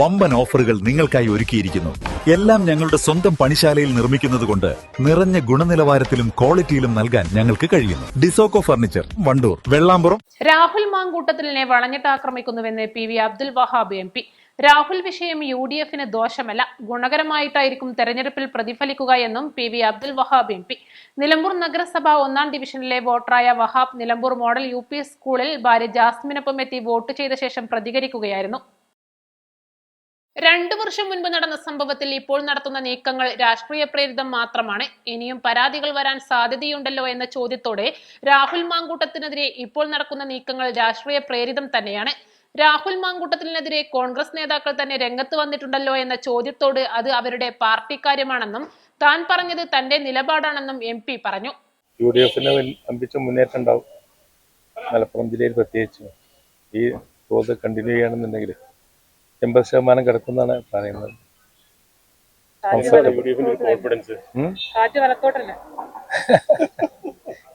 വമ്പൻ ഓഫറുകൾ നിങ്ങൾക്കായി ഒരുക്കിയിരിക്കുന്നു. എല്ലാം ഞങ്ങളുടെ സ്വന്തം പണിശാലയിൽ നിർമ്മിക്കുന്നതുകൊണ്ട് നിറഞ്ഞ ഗുണനിലവാരത്തിലും ക്വാളിറ്റിയിലും നൽകാൻ ഞങ്ങൾക്ക് കഴിയുന്നു. ഡിസോക്കോ ഫർണിച്ചർ വണ്ടൂർ വെള്ളാമ്പുറം രാഹുൽ മാങ്കൂട്ടത്തിലിനെ വളഞ്ഞിട്ട് ആക്രമിക്കുന്നുവെന്ന് P V Abdul Wahab M P. Rahul വിഷയം യു ഡി എഫിന് ദോഷമല്ല ഗുണകരമായിട്ടായിരിക്കും തെരഞ്ഞെടുപ്പിൽ പ്രതിഫലിക്കുക എന്നും P V Abdul Wahab M P. Nilambur നഗരസഭ ഒന്നാം ഡിവിഷനിലെ വോട്ടറായ വഹാബ് നിലമ്പൂർ മോഡൽ യു സ്കൂളിൽ ഭാര്യ ജാസ്മിനൊപ്പം എത്തി വോട്ട് ചെയ്ത ശേഷം പ്രതികരിക്കുകയായിരുന്നു. രണ്ടു വർഷം മുൻപ് നടന്ന സംഭവത്തിൽ ഇപ്പോൾ നടത്തുന്ന നീക്കങ്ങൾ രാഷ്ട്രീയ പ്രേരിതം മാത്രമാണ്. ഇനിയും പരാതികൾ വരാൻ സാധ്യതയുണ്ടല്ലോ എന്ന ചോദ്യത്തോടെ രാഹുൽ മാങ്കൂട്ടത്തിനെതിരെ ഇപ്പോൾ നടക്കുന്ന നീക്കങ്ങൾ രാഷ്ട്രീയ പ്രേരിതം തന്നെയാണ്. രാഹുൽ മാങ്കൂട്ടത്തിനെതിരെ കോൺഗ്രസ് നേതാക്കൾ തന്നെ രംഗത്ത് വന്നിട്ടുണ്ടല്ലോ എന്ന ചോദ്യത്തോട് അത് അവരുടെ പാർട്ടി കാര്യമാണെന്നും താൻ പറഞ്ഞത് തന്റെ നിലപാടാണെന്നും എം പി പറഞ്ഞു. യു ഡി എഫിന് മലപ്പുറം ജില്ലയിൽ പ്രത്യേകിച്ച് ഈ തോത് കണ്ടിന്യൂ ചെയ്യണമെന്നുണ്ടെങ്കിൽ എൺപത് ശതമാനം കിടക്കുന്നതാണ് പറയുന്നത്.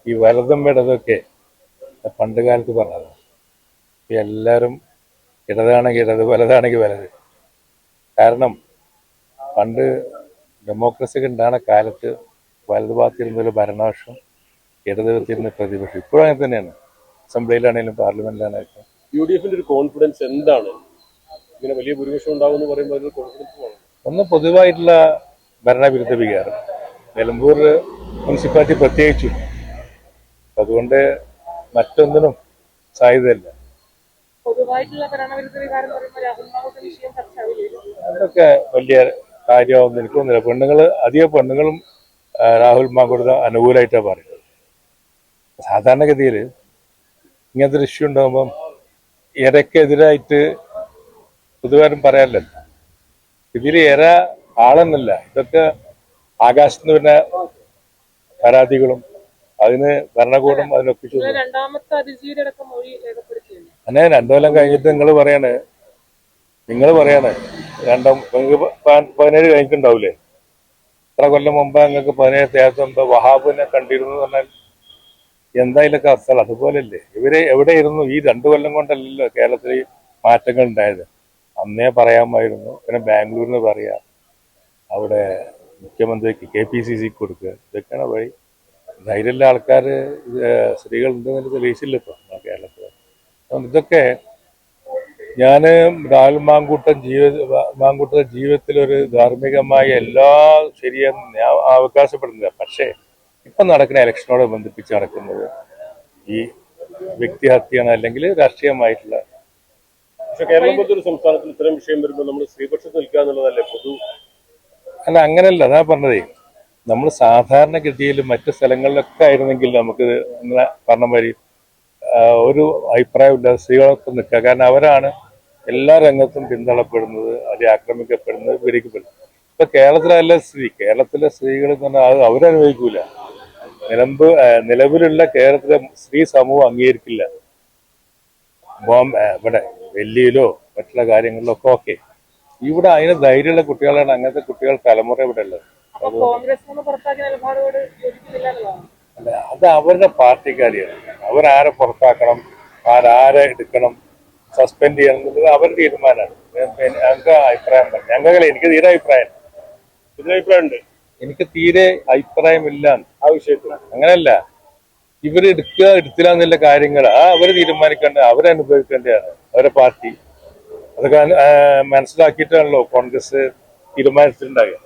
ഈ വലതും ഇടതൊക്കെ പണ്ട് കാലത്ത് പറഞ്ഞത്. എല്ലാരും എല്ലാവരും ഇടതാണെങ്കിൽ ഇടത് വലതാണെങ്കിൽ വലത്. കാരണം പണ്ട് ഡെമോക്രസി ഉണ്ടാകുന്ന കാലത്ത് വലത് ഭാഗത്തിരുന്നൊരു ഭരണപക്ഷം ഇടത് ഭാഗത്തിരുന്ന പ്രതിപക്ഷം ഇപ്പോഴും അങ്ങനെ തന്നെയാണ്. അസംബ്ലിയിലാണെങ്കിലും പാർലമെന്റിലാണെങ്കിലും യു ഡി എഫിന്റെ ഒരു കോൺഫിഡൻസ് എന്താണ്? ഇങ്ങനെ വലിയ ഭൂരിപക്ഷം ഉണ്ടാവും എന്ന് പറയുമ്പോൾ അതിൽ കോൺഫിഡൻസ് വേണം. ഒന്ന് പൊതുവായിട്ടുള്ള ഭരണവിരുദ്ധ വികാരം. നിലമ്പൂർ മുനിസിപ്പാലിറ്റി പ്രത്യേകിച്ചു. അതുകൊണ്ട് മറ്റൊന്നിനും സാധ്യതയില്ല. അതൊക്കെ വലിയ കാര്യമാവുന്ന എനിക്ക് തോന്നുന്നില്ല പെണ്ണുങ്ങൾ അധിക പെണ്ണുങ്ങളും രാഹുൽ മാങ്കുടുത അനുകൂലമായിട്ടാണ് പറയുന്നത്. സാധാരണഗതിയിൽ ഇങ്ങനത്തെ ഒരു ഇഷ്യൂ ഉണ്ടാകുമ്പം ഇരക്കെതിരായിട്ട് പൊതുവാരും പറയാറില്ലല്ലോ ഇതിൽ ഏറെ ആളെന്നല്ല. ഇതൊക്കെ ആകാശത്ത് പിന്നെ പരാതികളും അതിന് ഭരണകൂടം രേഖപ്പെടുത്തിയില്ല? അങ്ങനെ രണ്ടു കൊല്ലം കഴിഞ്ഞിട്ട് നിങ്ങൾ പറയാണ്. നിങ്ങൾ പറയാണ്. രണ്ടാം നിങ്ങൾക്ക് പതിനേഴ് കഴിഞ്ഞിട്ടുണ്ടാവൂലേ? ഇത്ര കൊല്ലം മുമ്പ് നിങ്ങൾക്ക് പതിനേഴ് ദിവസം മുമ്പ് വഹാബിനെ കണ്ടിരുന്നു പറഞ്ഞാൽ എന്തായാലൊക്കെ അതുപോലല്ലേ ഇവർ എവിടെയിരുന്നു? ഈ രണ്ടു കൊല്ലം കൊണ്ടല്ലല്ലോ കേരളത്തിൽ മാറ്റങ്ങൾ ഉണ്ടായത്. അന്നേ പറയാമായിരുന്നു. പിന്നെ ബാംഗ്ലൂരിൽ നിന്ന് പറയാം അവിടെ മുഖ്യമന്ത്രിക്ക് കെ പി സി സിക്ക് കൊടുക്കുക ഇതൊക്കെയാണ് വഴി. ധൈര്യമുള്ള ആൾക്കാർ സ്ത്രീകൾ ഉണ്ടെന്ന് തെളിയിച്ചില്ല ഇപ്പോൾ നമ്മുടെ കേരളത്തിൽ അതുകൊണ്ട് ഇതൊക്കെ ഞാൻ ദാൽ മാങ്കൂട്ടൻ ജീവിത മാങ്കൂട്ട ജീവിതത്തിലൊരു ധാർമ്മികമായ എല്ലാ ശരിയെന്ന് ഞാൻ അവകാശപ്പെടുന്നില്ല. പക്ഷേ ഇപ്പം നടക്കുന്ന ഇലക്ഷനോട് ബന്ധിപ്പിച്ച് നടക്കുന്നത് ഈ വ്യക്തിഹത്യയാണ് അല്ലെങ്കിൽ രാഷ്ട്രീയമായിട്ടുള്ള സംസ്ഥാനത്തിൽ ഇത്തരം വിഷയം വരുമ്പോൾ നമ്മൾ സ്ത്രീപക്ഷത്ത് നിൽക്കുക എന്നുള്ളതല്ലേ പൊതു? അല്ല അങ്ങനെയല്ല അതാ പറഞ്ഞതേ. നമ്മൾ സാധാരണ ഗതിയിലും മറ്റു സ്ഥലങ്ങളിലൊക്കെ ആയിരുന്നെങ്കിൽ നമുക്ക് പറഞ്ഞ മാതിരി ഒരു അഭിപ്രായമില്ലാതെ സ്ത്രീകളൊക്കെ നിൽക്കുക. കാരണം അവരാണ് എല്ലാ രംഗത്തും പിന്തള്ളപ്പെടുന്നത് അല്ലെങ്കിൽ ആക്രമിക്കപ്പെടുന്നത് പീഡിക്കപ്പെടുന്നത്. ഇപ്പൊ കേരളത്തിലല്ല സ്ത്രീ കേരളത്തിലെ സ്ത്രീകൾ എന്ന് പറഞ്ഞാൽ അത് അവരനുഭവിക്കൂല. നിലമ്പ് നിലവിലുള്ള കേരളത്തിലെ സ്ത്രീ സമൂഹം അംഗീകരിക്കില്ല. ഇവിടെ ഡൽഹിയിലോ മറ്റുള്ള കാര്യങ്ങളിലോ ഒക്കെ ഓക്കെ ഇവിടെ അതിന് ധൈര്യമുള്ള കുട്ടികളാണ് അങ്ങനത്തെ കുട്ടികൾ തലമുറ ഇവിടെ ഉള്ളത്. അല്ല, അത് അവരുടെ പാർട്ടിക്കാരിയാണ്. അവരാരെ പുറത്താക്കണം ആരാരെ എടുക്കണം സസ്പെൻഡ് ചെയ്യണം എന്നുള്ളത് അവരുടെ തീരുമാനമാണ്. ഞങ്ങൾക്ക് അഭിപ്രായം പറഞ്ഞു ഞങ്ങൾക്ക് എനിക്ക് തീരെ അഭിപ്രായം ഇതിനഭിപ്രായമുണ്ട് എനിക്ക് തീരെ അഭിപ്രായമില്ല. ആ വിഷയത്തിൽ. അങ്ങനല്ല ഇവർ എടുക്കുക എടുത്തില്ല എന്നുള്ള കാര്യങ്ങൾ ആ അവർ തീരുമാനിക്കേണ്ട അവരനുഭവിക്കേണ്ടതാണ് അവരെ പാർട്ടി. അതൊക്കെ മനസ്സിലാക്കിയിട്ടാണല്ലോ കോൺഗ്രസ് തീരുമാനിച്ചിട്ടുണ്ടാകുക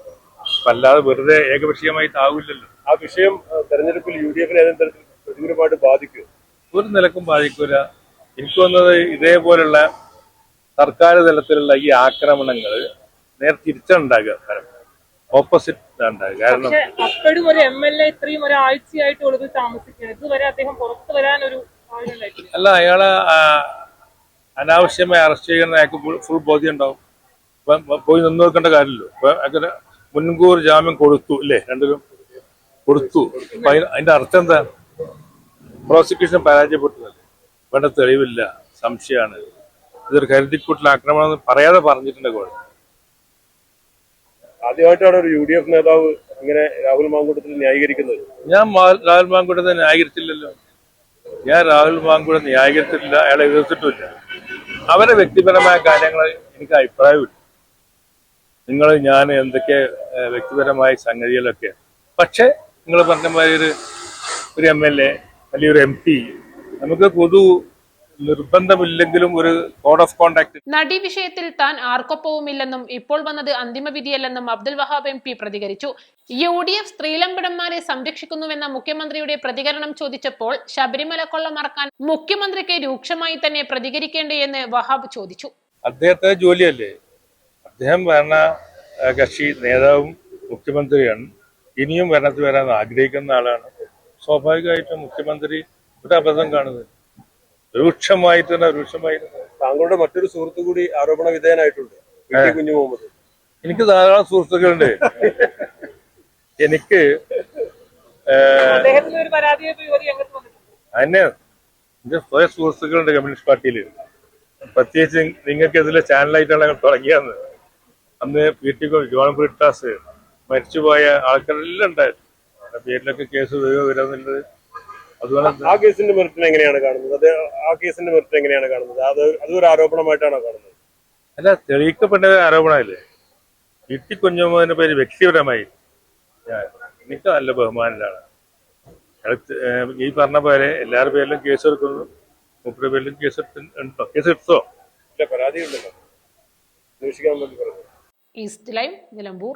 അല്ലാതെ വെറുതെ ഏകപക്ഷീയമായി താവില്ലല്ലോ ആ വിഷയം തെരഞ്ഞെടുപ്പിൽ യു ഡി എഫിനെ തരത്തിൽ പ്രതികൂലമായിട്ട് ബാധിക്കും? ഒരു നിലക്കും ബാധിക്കൂല. എനിക്ക് തോന്നുന്നത് ഇതേപോലുള്ള സർക്കാർ തലത്തിലുള്ള ഈ ആക്രമണങ്ങൾ നേരെ തിരിച്ചുണ്ടാകുക ഓപ്പോസിറ്റ് കാരണം അപ്പോഴും ഒരു എം എൽ എ ഇത്രയും ഒരാഴ്ചയായിട്ട് ഒളിവിൽ താമസിക്കുകയാണ് ഇതുവരെ അദ്ദേഹം പുറത്തു വരാൻ ഒരു അല്ല അയാളെ അനാവശ്യമായി അറസ്റ്റ് ചെയ്യുന്ന അയാൾക്ക് ഫുൾ ബോധ്യം ഉണ്ടാവും പോയി നിന്ന് നോക്കേണ്ട കാര്യമല്ലോ ഇപ്പൊ അങ്ങനെ മുൻകൂർ ജാമ്യം കൊടുത്തു അല്ലേ രണ്ടിലും കൊടുത്തു. അതിന്റെ അർത്ഥം എന്താ? പ്രോസിക്യൂഷൻ പരാജയപ്പെട്ടതല്ലേ? വേണ്ട തെളിവില്ല. സംശയമാണ്. ഇതൊരു കരുതിക്കൂട്ടിൽ ആക്രമണം എന്ന് പറയാതെ പറഞ്ഞിട്ടുണ്ട് കോടതി. ആദ്യമായിട്ടാണ് ഒരു യു ഡി എഫ് നേതാവ് ഇങ്ങനെ രാഹുൽ മാങ്കൂട്ടത്തിൽ ന്യായീകരിക്കുന്നത്. ഞാൻ രാഹുൽ മാങ്കൂട്ടത്തെ ന്യായീകരിച്ചില്ലല്ലോ. ഞാൻ രാഹുൽ മാങ്കൂടെ ന്യായീകരിച്ചിട്ടില്ല അയാളെ എതിർത്തിട്ടില്ല അവരെ വ്യക്തിപരമായ കാര്യങ്ങൾ എനിക്ക് അഭിപ്രായമില്ല. നിങ്ങൾ ഞാൻ എന്തൊക്കെ വ്യക്തിപരമായ സംഗതികളൊക്കെ പക്ഷേ നിങ്ങൾ പറഞ്ഞ മാതിരി ഒരു എം എൽ എ അല്ലെങ്കിൽ ഒരു എം പി നമുക്ക് പൊതു നിർബന്ധമില്ലെങ്കിലും ഒരു കോഡ് ഓഫ് കോണ്ടാക്ട് നടി വിഷയത്തിൽ താൻ ആർക്കൊപ്പവുമില്ലെന്നും ഇപ്പോൾ വന്നത് അന്തിമ വിധിയല്ലെന്നും അബ്ദുൽ വഹാബ് എം പി പ്രതികരിച്ചു. യു ഡി എഫ് സ്ത്രീലമ്പടന്മാരെ സംരക്ഷിക്കുന്നുവെന്ന മുഖ്യമന്ത്രിയുടെ പ്രതികരണം ചോദിച്ചപ്പോൾ ശബരിമല കൊള്ള മറക്കാൻ മുഖ്യമന്ത്രിക്ക് രൂക്ഷമായി തന്നെ പ്രതികരിക്കേണ്ടേയെന്ന് വഹാബ് ചോദിച്ചു. അദ്ദേഹത്തെ ജോലിയല്ലേ? അദ്ദേഹം ഭരണ കക്ഷി നേതാവും മുഖ്യമന്ത്രിയാണ്. ഇനിയും ഭരണത്തിൽ വരാൻ ആഗ്രഹിക്കുന്ന ആളാണ്. സ്വാഭാവികമായിട്ടും മുഖ്യമന്ത്രി ഒരു അബദ്ധം കാണുന്നത്. രൂക്ഷമായിട്ട് തന്നെ രൂക്ഷമായിട്ട് താങ്കളുടെ മറ്റൊരു സുഹൃത്തു കൂടി ആരോപണ വിധേയനായിട്ടുണ്ട്. കുഞ്ഞു മുഹമ്മദ് എനിക്ക് ധാരാളം സുഹൃത്തുക്കളുണ്ട്. എനിക്ക് അന്നെ എന്റെ സ്വയം സുഹൃത്തുക്കളുണ്ട് കമ്മ്യൂണിസ്റ്റ് പാർട്ടിയിൽ പ്രത്യേകിച്ച് നിങ്ങൾക്ക് ഇതിലെ ചാനലായിട്ടാണ് ഞങ്ങൾ തുടങ്ങിയെന്ന് അന്ന് പി ടി ജോൺ ബ്രിട്ടാസ് മരിച്ചുപോയ ആൾക്കാരെല്ലാം ഉണ്ടായിരുന്നു. അവരുടെ പേരിലൊക്കെ കേസ് വരുമോ വരുമെന്നുള്ളത് അതുപോലെ ആ കേസിന്റെ മെറിറ്റിനെ എങ്ങനെയാണ് കാണുന്നത്? അത് ആ കേസിന്റെ മെറിറ്റ് എങ്ങനെയാണ് കാണുന്നത്? അത് അതൊരു ആരോപണമായിട്ടാണോ കാണുന്നത്? അല്ല തെളിയിക്കപ്പെട്ട ആരോപണമല്ലേ പി ടി കുഞ്ഞമ്മദിന്റെ പേര് വ്യക്തിപരമായി. എനിക്ക് നല്ല ഏഹ് ഈ പറഞ്ഞ പോലെ എല്ലാവരുടെ പേരിലും കേസ് എടുക്കുന്നു. മുപ്പത് പേരിലും കേസ് എടുത്തോ കേസ് എടുത്തോ? ഇല്ല പരാതി ഉണ്ടല്ലോ അന്വേഷിക്കാൻ വേണ്ടി പറഞ്ഞു ഈസ്റ്റ് ലൈവ് നിലമ്പൂർ.